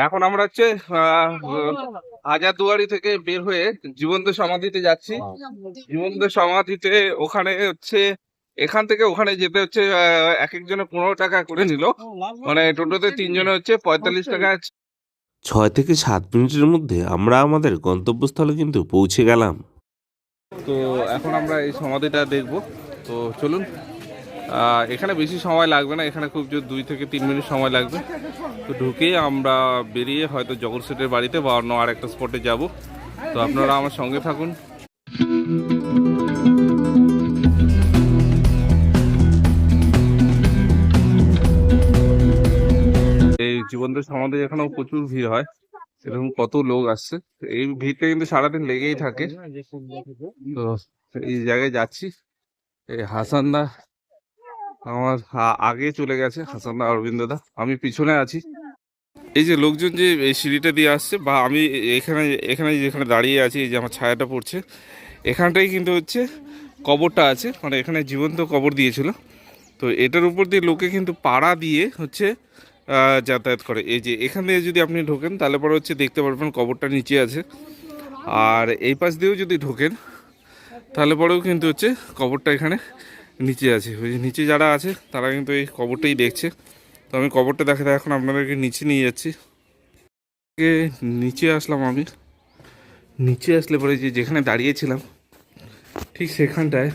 এখন আমরা হচ্ছে আহ, হাজারদুয়ারি থেকে বের হয়ে জীবন্ত সমাধিতে যাচ্ছি। জীবন্ত সমাধিতে ওখানে হচ্ছে এখান থেকে ওখানে যেতে হচ্ছে আহ, এক একজনে পনেরো টাকা করে নিল। মানে টোটোতে তিনজনে হচ্ছে পঁয়তাল্লিশ টাকা ছয় থেকে সাত মিনিটের মধ্যে আমরা আমাদের গন্তব্যস্থলে কিন্তু পৌঁছে গেলাম। তো এখন আমরা এই সমাধিটা দেখব। তো চলুন এখানে বেশি সময় লাগবে না, এখানে খুব জোর দুই থেকে তিন মিনিট সময় লাগবে। তো ঢুকেই আমরা বেরিয়ে হয়তো জগৎ সেটের বাড়িতে বা অন্য আর একটা স্পটে যাব। তো আপনারা আমার সঙ্গে থাকুন। এই জীবন্ত সমাধি এখানেও প্রচুর ভিড় হয়। এরকম কত লোক আসছে। এই ভিড়টা কিন্তু সারাদিন লেগেই থাকে। তো এই জায়গায় যাচ্ছি। এই হাসানদা আমার আগে চলে গেছে হাসানদা অরবিন্দ দা। আমি পিছনে আছি। এই যে লোকজন যে এই সিঁড়িটা দিয়ে আসছে বা আমি এখানে এখানে যেখানে দাঁড়িয়ে আছি, এই যে আমার ছায়াটা পড়ছে, এখানটাই কিন্তু হচ্ছে কবরটা আছে। মানে এখানে জীবন্ত কবর দিয়েছিল। তো এটার উপর দিয়ে লোকে কিন্তু পাড়া দিয়ে হচ্ছে যাতায়াত করে। এই যে এখান দিয়ে যদি আপনি ঢোকেন, তাহলে পরে হচ্ছে দেখতে পারবেন কবরটা নিচে আছে। আর এই পাশ দিয়েও যদি ঢোকেন, তাহলে পরেও কিন্তু হচ্ছে কবরটা এখানে নিচে আছে। ওই যে নিচে যারা আছে, তারা কিন্তু এই কবরটাই দেখছে। তো আমি কবরটা দেখাতে এখন আপনাদেরকে নিচে নিয়ে যাচ্ছি। নিচে আসলাম আমি। নিচে আসলে পরে যে যেখানে দাঁড়িয়েছিলাম, ঠিক সেখানটায়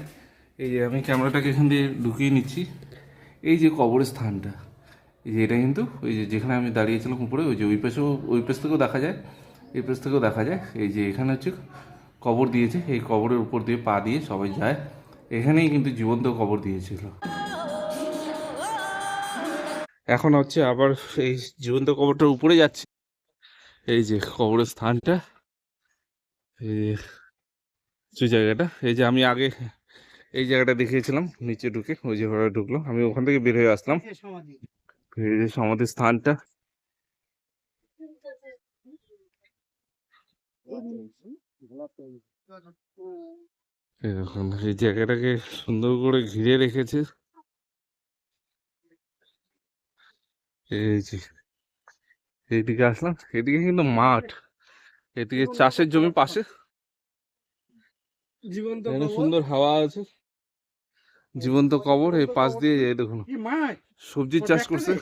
এই যে আমি ক্যামেরাটাকে এখান দিয়ে ঢুকিয়ে নিচ্ছি। এই যে কবরের স্থানটা এই যে এটা কিন্তু ওই যে যেখানে আমি দাঁড়িয়েছিলাম উপরে, ওই যে ওই পাশেও, ওই পাশ থেকেও দেখা যায়, এই পাশ থেকেও দেখা যায়। এই যে এখানে হচ্ছে কবর দিয়েছে, এই কবরের উপর দিয়ে পা দিয়ে সবাই যায়। এখানেই কিন্তু জীবন্ত কবর দিয়েছিল। এখন হচ্ছে আবার এই জীবন্ত কবরটার উপরে যাচ্ছে। এই যে কবরের স্থানটা, এই যে জায়গাটা, এই যে আমি আগে এই জায়গাটা দেখিয়েছিলাম, নিচে ঢুকে ওই যে ঘরে ঢুকলো। আমি ওখান থেকে বের হয়ে আসলাম। এই সমাধির স্থানটা। এই দেখুন এই জায়গাটাকে সুন্দর করে ঘিরে রেখেছে। এই যে এইদিকে আসলাম এদিকে কিন্তু মাঠ। এদিকে চাষের জমি পাশে। জীবন্ত এখানে। সুন্দর হাওয়া আছে। জীবন্ত কবর এই পাশ দিয়ে দেখুন সবজির চাষ করছে।